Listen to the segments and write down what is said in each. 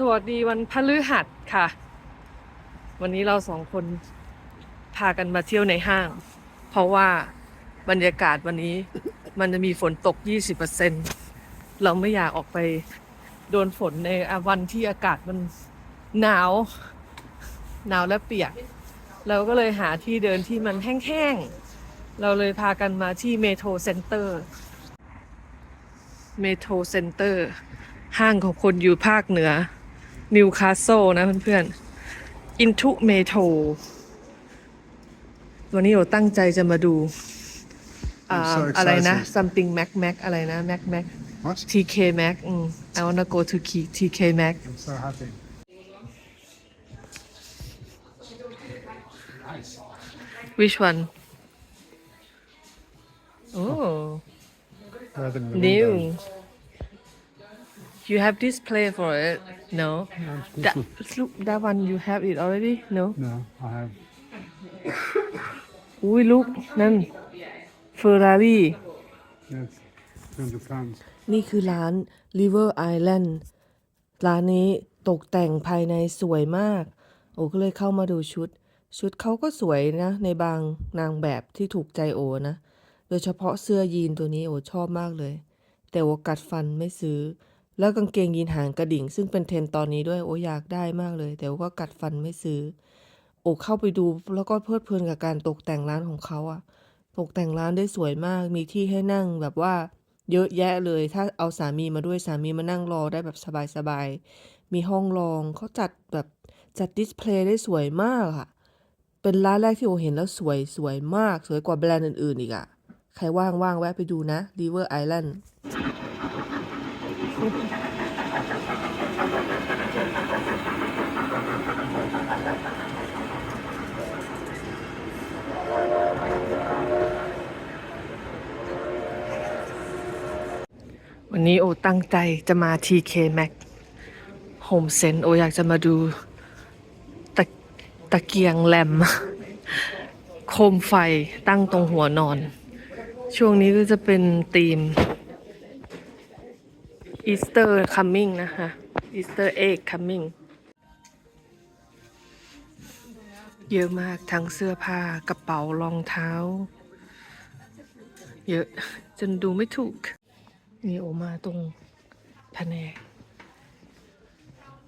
สวัสดีวันพฤหัสค่ะ วันนี้เราสองคนพากันมาเที่ยวในห้าง เพราะว่าบรรยากาศวันนี้มันจะมีฝนตก 20%เราไม่อยากออกไปโดนฝนในวันที่อากาศมันหนาว หนาวและเปียก เราก็เลยหาที่เดินที่มันแห้งๆ เราเลยพากันมาที่เมโทรเซ็นเตอร์ เมโทรเซ็นเตอร์ห้างของคนอยู่ภาคเหนือ นิวคาสเซิลนะเพื่อนๆ Into Metro วันนี้เราตั้งใจจะมาดูอ่า I'm so excited. อะไรนะ something Mac Mac อะไรนะ Mac Mac What? TK Mac อืม I wanna go to K- TK Mac I'm so happy. which one oh Better than the new window. you have display for it no that look that one you have it already no No, I have. อุ้ยลูกนั่นเฟอร์รารี่ Yes, 200 pounds. นี่คือร้าน River Island ร้านนี้ตกแต่งภายในสวยมาก โอก็เลยเข้ามาดูชุด ชุดเขาก็สวยนะ ในบางนางแบบที่ถูกใจโอนะ โดยเฉพาะเสื้อยีนตัวนี้โอชอบมากเลย แต่โอกัดฟันไม่ซื้อ แล้วกางเกงยีนหางกระดิ่ง ซึ่งเป็นเทรนตอนนี้ด้วยโออยากได้มากเลย แต่ก็กัดฟันไม่ซื้อ โอเข้าไปดูแล้วก็เพลิดเพลินกับการตกแต่งร้านของเขาอะตกแต่งร้านได้สวยมาก มีที่ให้นั่งแบบว่าเยอะแยะเลย ถ้าเอาสามีมาด้วยสามีมานั่งรอได้แบบสบายๆ มีห้องรองเขาจัดแบบจัดดิสเพลย์ได้สวยมากอะเป็นร้านแรกที่โอเห็นแล้วสวยสวยมาก สวยกว่าแบรนด์อื่นๆอีกอะใครว่างว่างๆแวะไปดูนะ River Island วันนี้โอตั้งใจจะมา TK Max Home Sense โออยากจะมาดูตะตะเกียงแลม โคมไฟตั้งตรงหัวนอน ช่วงนี้ก็จะเป็นธีม Easter coming นะคะ Easter egg coming เยอะมากทั้งเสื้อผ้ากระเป๋ารองเท้า เยอะจนดูไม่ถูก นี่โอมาตรงแผนก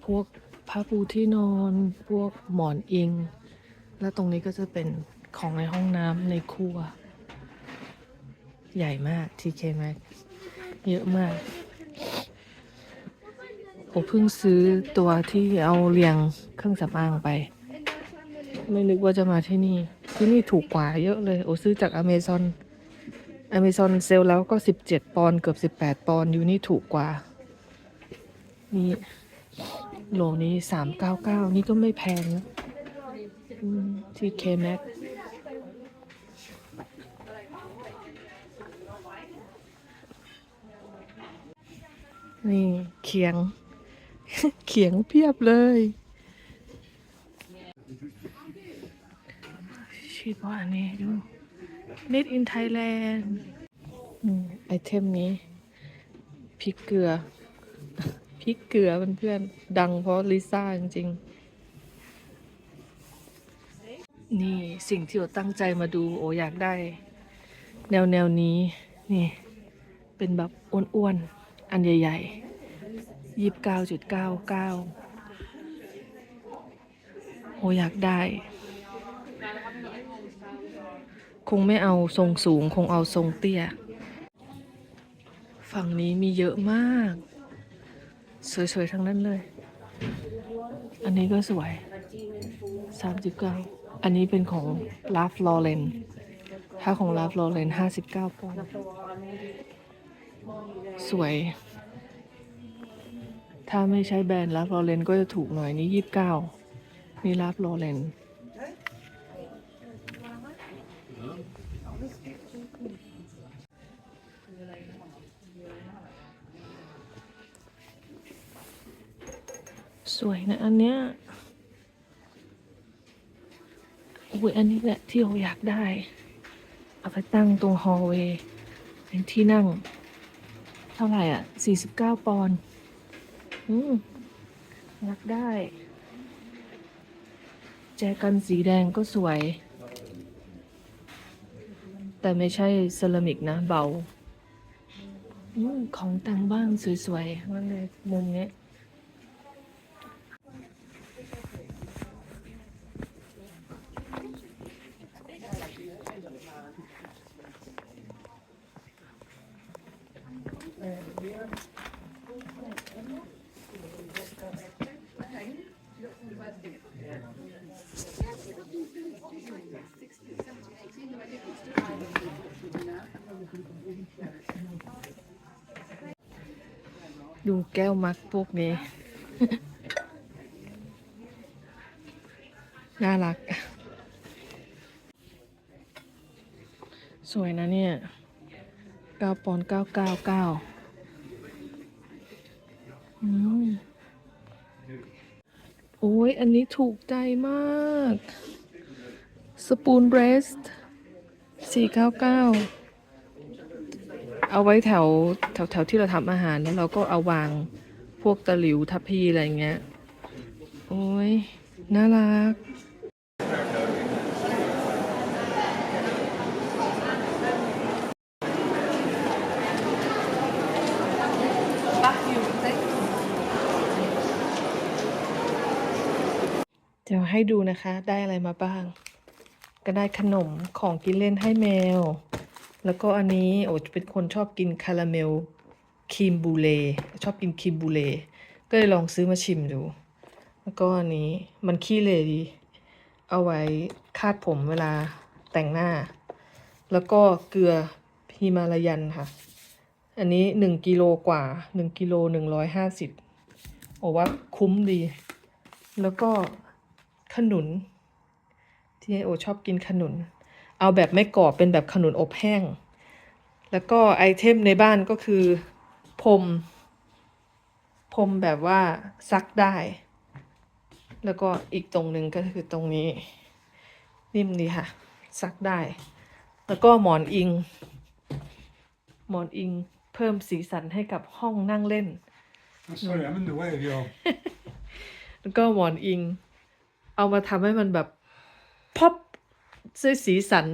พวกผ้าปูที่นอน พวกหมอนอิง แล้วตรงนี้ก็จะเป็นของในห้องน้ำในครัว ใหญ่มาก TK Max เยอะมาก โอเพิ่งซื้อตัวที่เอาเรียงเครื่องสำอางไป ไม่นึกว่าจะมาที่นี่ ที่นี่ถูกกว่าเยอะเลย โอซื้อจากอเมซอน อเมซอนเซลแล้วก็สิบเจ็ดปอนเกือบสิบแปดปอนอยู่นี่ถูกกว่า นี่โหลนี้สามเก้าเก้านี่ก็ไม่แพงนะที่เคแม็กนี่เขียง เขียงเพียบเลยชิดว่าอันนี้ดู Made in Thailand อืมไอเทมนี้พริกเกลือพริกเกลือเพื่อนๆดังเพราะลิซ่าจริงๆ นี่สิ่งที่โอตั้งใจมาดูโออยากได้ แนวแนวนี้ นี่ เป็นแบบอ้วนๆ อันใหญ่ๆยี่สิบเก้าจุดเก้าเก้าโออยากได้ คงไม่เอาทรงสูงคงเอาทรงเตี้ย ฝั่งนี้มีเยอะมาก สวยๆ ทั้งนั้นเลย อันนี้ก็สวย 39 อันนี้เป็นของ l a f l o r e n ถ้าของ l a f l o r e n 59ปอนด์สวย ถ้าไม่ใช้แบรนด์ l a f l o r e n ก็จะถูกหน่อยนี่ 29 นี่ l a f l o r e n สวยนะอันเนี้ยอุ้ยอันนี้แหละที่เราอยากได้ เอาไปตั้งตรงฮอลเวย์เป็นที่นั่ง เท่าไหร่อะ 49 ปอนด์อืมอยากได้ แจกันสีแดงก็สวย แต่ไม่ใช่เซรามิกนะ เบาอมของแต่งบ้านสวยๆมันเลยมุมนี้ ดูแก้วมักพวกนี้ น่ารัก สวยนะเนี่ย 9ปอน999 โอ้ยอันนี้ถูกใจมากสปูนเบรสต์499เอาไว้แถวแถวแถวที่เราทำอาหารแล้วเราก็เอาวางพวกตะหลิวทัพพีอะไรเงี้ย โอ้ย น่ารัก เดี๋ยวให้ดูนะคะ ได้อะไรมาบ้าง ก็ได้ขนมของกินเล่นให้แมว แล้วก็อันนี้โอ้เป็นคนชอบกินคาราเมลครีมบูเล่ชอบกินครีมบูเล่ก็เลยลองซื้อมาชิมดู แล้วก็อันนี้มันขี้เลยดี เอาไว้คาดผมเวลาแต่งหน้า แล้วก็เกลือฮิมาลายันค่ะ อันนี้หนึ่งกิโลกว่าหนึ่งกิโลหนึ่งร้อยห้าสิบโอ้ว่าคุ้มดี แล้วก็ ขนุน ที่โอชอบกินขนุน เอาแบบไม่กรอบเป็นแบบขนุนอบแห้ง แล้วก็ไอเทมในบ้านก็คือพรมพรมแบบว่าซักได้ แล้วก็อีกตรงหนึ่งก็คือตรงนี้ นิ่มดีค่ะ ซักได้ แล้วก็หมอนอิง หมอนอิงเพิ่มสีสันให้กับห้องนั่งเล่น I'm sorry, I'm in the way of your. แล้วก็หมอนอิง เอามาทำให้มันแบบพ็อปด้วยสีสัน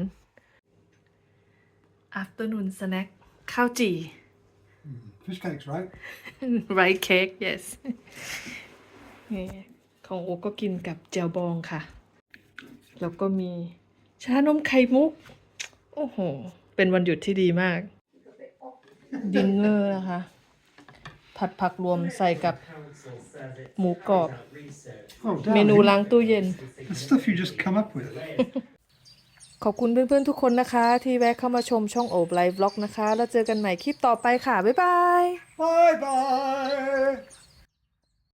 afternoon snack ข้าวจี่ Fish cakes, right? right cake yes นี่ของโอก็กินกับเจลบองค่ะ แล้วก็มีชานมไข่มุก โอ้โห เป็นวันหยุดที่ดีมาก ดินเนอร์นะคะ ผัดผักรวมใส่กับหมูกรอบ Oh, เมนู darling. ล้างตู้เย็น The stuff you just come up with. ขอบคุณเพื่อนๆทุกคนนะคะ ที่แวะเข้ามาชมช่องโอบไลฟ์บล็อกนะคะ แล้วเจอกันใหม่คลิปต่อไปค่ะ บ๊ายบาย Bye bye.